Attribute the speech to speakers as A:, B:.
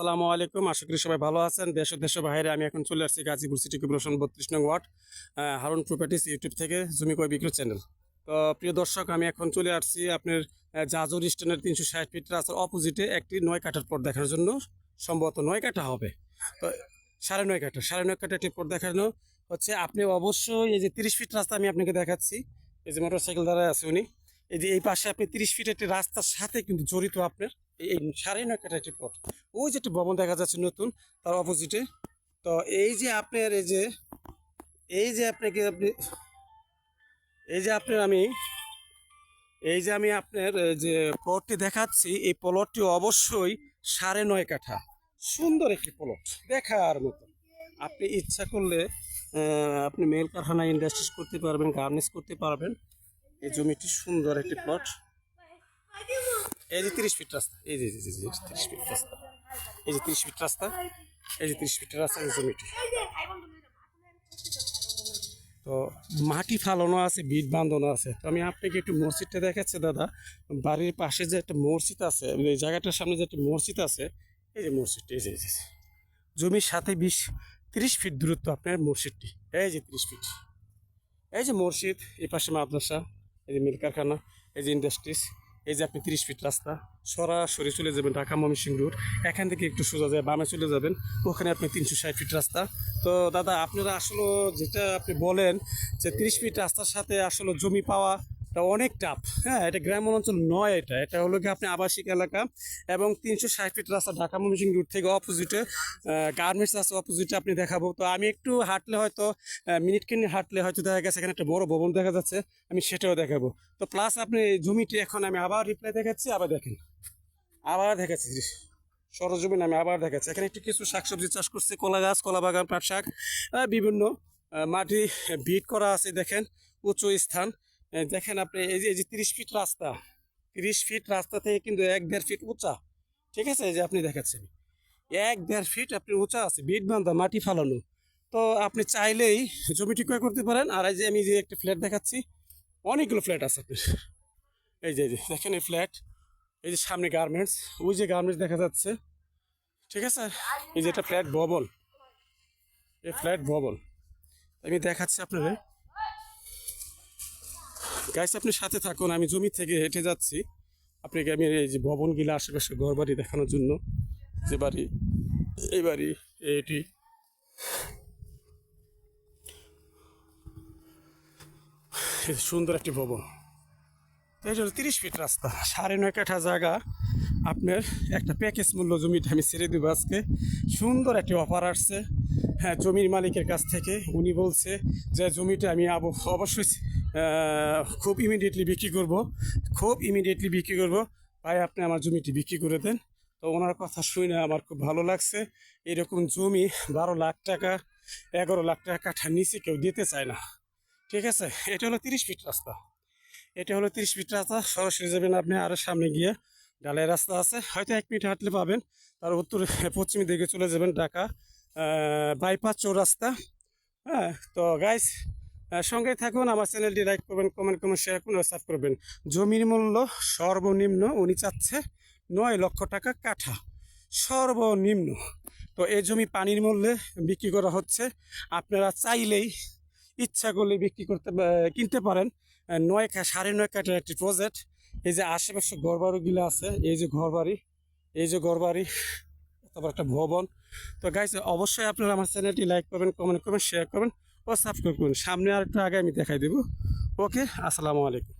A: আসসালামু আলাইকুম। আশা করি সবাই ভালো আছেন। দেশ ও দেশের বাইরে আমি এখন চলে আসছি গাজীপুর সিটি কর্পোরেশন বত্রিশ নং ওয়ার্ড হারুন প্রপার্টিস ইউটিউব থেকে জমি কয় বিক্রি চ্যানেল তো প্রিয় দর্শক, আমি এখন চলে আসছি আপনার জাজর স্ট্যান্ডের তিনশো ষাট ফিট রাস্তার অপোজিটে একটি নয় কাঠার পর দেখার জন্য। সম্ভবত নয় কাঠা হবে। তো সাড়ে নয় কাঠা, সাড়ে নয় কাঠা একটি পর দেখানো হচ্ছে। আপনি অবশ্যই এই যে তিরিশ ফিট রাস্তা আমি আপনাকে দেখাচ্ছি, এই যে মোটর সাইকেল দ্বারা আছে উনি। এই যে এই পাশে আপনি তিরিশ ফিট একটি রাস্তার সাথে কিন্তু জড়িত আপনার। এই সাড়ে নয় কাঠা একটি ওই যে একটি ভবন দেখা যাচ্ছে নতুন, তার অপোজিটে তো এই যে আপনার, এই যে এই যে আপনাকে আপনি, এই যে আপনার আমি, এই যে আমি আপনার যে প্লটটি দেখাচ্ছি, এই প্লটটি অবশ্যই সাড়ে নয় কাঠা। সুন্দর একটি প্লট দেখার মতো। আপনি ইচ্ছা করলে আপনি মেল কারখানা ইন্ডাস্ট্রিজ করতে পারবেন গার্মেন্টস করতে পারবেন। এই জমিটি সুন্দর একটি প্লট এই যে তিরিশ ফিট রাস্তা এই যে তিরিশ ফিট রাস্তা এই যে তিরিশ ফিট রাস্তা এই যে তিরিশ ফিট রাস্তা এই জমিটি তো মাটি ফালানো আছে বিট বাঁধানো আছে তো আমি আপনাকে একটু মসজিদটা দেখাচ্ছি দাদা বাড়ির পাশে যে একটা মসজিদ আছে এই জায়গাটার সামনে যে একটা মসজিদ আছে এই যে মসজিদটি এই যে। জমির সাথে বিশ তিরিশ ফিট দূরত্ব আপনার মসজিদটি এই যে তিরিশ ফিট এই যে মসজিদ এই পাশে মাদ্রাসা এই যে মিল কারখানা এই যে ইন্ডাস্ট্রিজ এই যে আপনি তিরিশ ফিট রাস্তা, সরাসরি চলে যাবেন ঢাকা ময়মনসিং রোড এখান থেকে একটু সোজা যায় বামে চলে যাবেন, ওখানে আপনি তিনশো ষাট ফিট রাস্তা। তো দাদা, আপনারা আসলে যেটা আপনি বলেন যে তিরিশ ফিট রাস্তার সাথে আসলে জমি পাওয়া তা অনেক টাফ হ্যাঁ এটা গ্রাম্য অঞ্চল নয় এটা। এটা হলো কি আপনি আবাসিক এলাকা এবং তিনশো ষাট ফিট রাস্তা, ঢাকা ময়মনসিং রোড থেকে অপোজিটে গার্মেন্টস রাস্তা অপোজিটে আপনি দেখাবো। তো আমি একটু হাঁটলে হয়তো মিনিট কিনে হাঁটলে হয়তো দেখা গেছে, এখানে একটা বড় ভবন দেখা যাচ্ছে, আমি সেটাও দেখাবো। তো প্লাস আপনি জমিটি এখন আমি আবার রিপ্লাই দেখাচ্ছি, আবার দেখেন। আবার দেখাচ্ছি সরজমিন আমি আবার দেখাচ্ছি। এখানে একটু কিছু শাকসবজি চাষ করছে, কলা গাছ, কলা বাগান, পাট শাক বিভিন্ন মাটি বিট করা আছে, দেখেন, উঁচু স্থান। দেখেন আপনি, এই যে এই যে তিরিশ ফিট রাস্তা, তিরিশ ফিট রাস্তা থেকে কিন্তু এক দেড় ফিট উঁচা, ঠিক আছে? যে আপনি দেখাচ্ছেন। এক দেড় ফিট আপনি উঁচা আছে, বিট বান্ধা, মাটি ফালানো। তো আপনি চাইলেই জমিটি ক্রয় করতে পারেন। আর এই যে আমি যে একটা ফ্ল্যাট দেখাচ্ছি, অনেকগুলো ফ্ল্যাট আছে আপনার। এই যে যে, দেখেন এই ফ্ল্যাট এই যে সামনে গার্মেন্টস ওই যে গার্মেন্টস দেখা যাচ্ছে, ঠিক আছে? এই যে একটা ফ্ল্যাট ভবন। এই ফ্ল্যাট ভবন। আমি দেখাচ্ছি আপনাদের। গাইস আপনি সাথে থাকুন, আমি জমি থেকে হেঁটে যাচ্ছি। আপনাকে আমি এই যে ভবনগুলো, আশেপাশে ঘর বাড়ি দেখানোর জন্য যে বাড়ি, এই বাড়ি, এটি। সুন্দর একটি ভবন। এটা হলো তিরিশ ফিট রাস্তা, সাড়ে নয় কাঠা জায়গা। আপনার একটা প্যাকেজ মূল্য জমিটা আমি ছেড়ে দেবো আজকে। সুন্দর একটি অফার আসছে। হ্যাঁ জমির মালিকের কাছ থেকে উনি বলছে যে জমিটা আমি অবশ্যই খুব ইমিডিয়েটলি বিক্রি করব। খুব ইমিডিয়েটলি বিক্রি করব। ভাই, আপনি আমার জমিটি বিক্রি করে দেন। তো ওনার কথা শুনে আমার খুব ভালো লাগছে। এরকম জমি বারো লাখ টাকা, এগারো লাখ টাকা কাঠার নিচে কেউ দিতে চায় না। ঠিক আছে? এটা হলো তিরিশ ফিট রাস্তা। এটা হলো তিরিশ ফিট রাস্তা। সরাসরি যাবেন আপনি আরও সামনে গিয়ে ডালাই রাস্তা আছে। হয়তো এক মিনিট হাঁটলে পাবেন। তার উত্তর, পশ্চিমী দিকে চলে যাবেন ঢাকা বাইপাস চৌরাস্তা। হ্যাঁ তো গাইস সঙ্গে থাকুন, আমার চ্যানেলটি লাইক করবেন কমেন্ট কমেন্ট শেয়ার করুন হোয়াটসঅ্যাপ করবেন। জমির মূল্য সর্বনিম্ন উনি চাচ্ছে নয় লক্ষ টাকা কাঠা। সর্বনিম্ন। তো এই জমি পানির মূল্যে বিক্রি করা হচ্ছে। আপনারা চাইলেই ইচ্ছা করলে বিক্রি করতে কিনতে পারেন। নয় সাড়ে নয় কাঠের একটি প্রজেক্ট এই যে আশেপাশে ঘরবাড়িগুলো আছে, এই যে ঘরবাড়ি, এই যে ঘরবাড়ি, তারপর একটা ভবন। তো গাইজ অবশ্যই আপনারা আমার চ্যানেলটি লাইক করবেন কমেন্ট করবেন শেয়ার করবেন। ও সাবস্ক্রাইব করুন। সামনে আরেকটা আগে আমি দেখাই দেবো। ওকে আসসালামু আলাইকুম।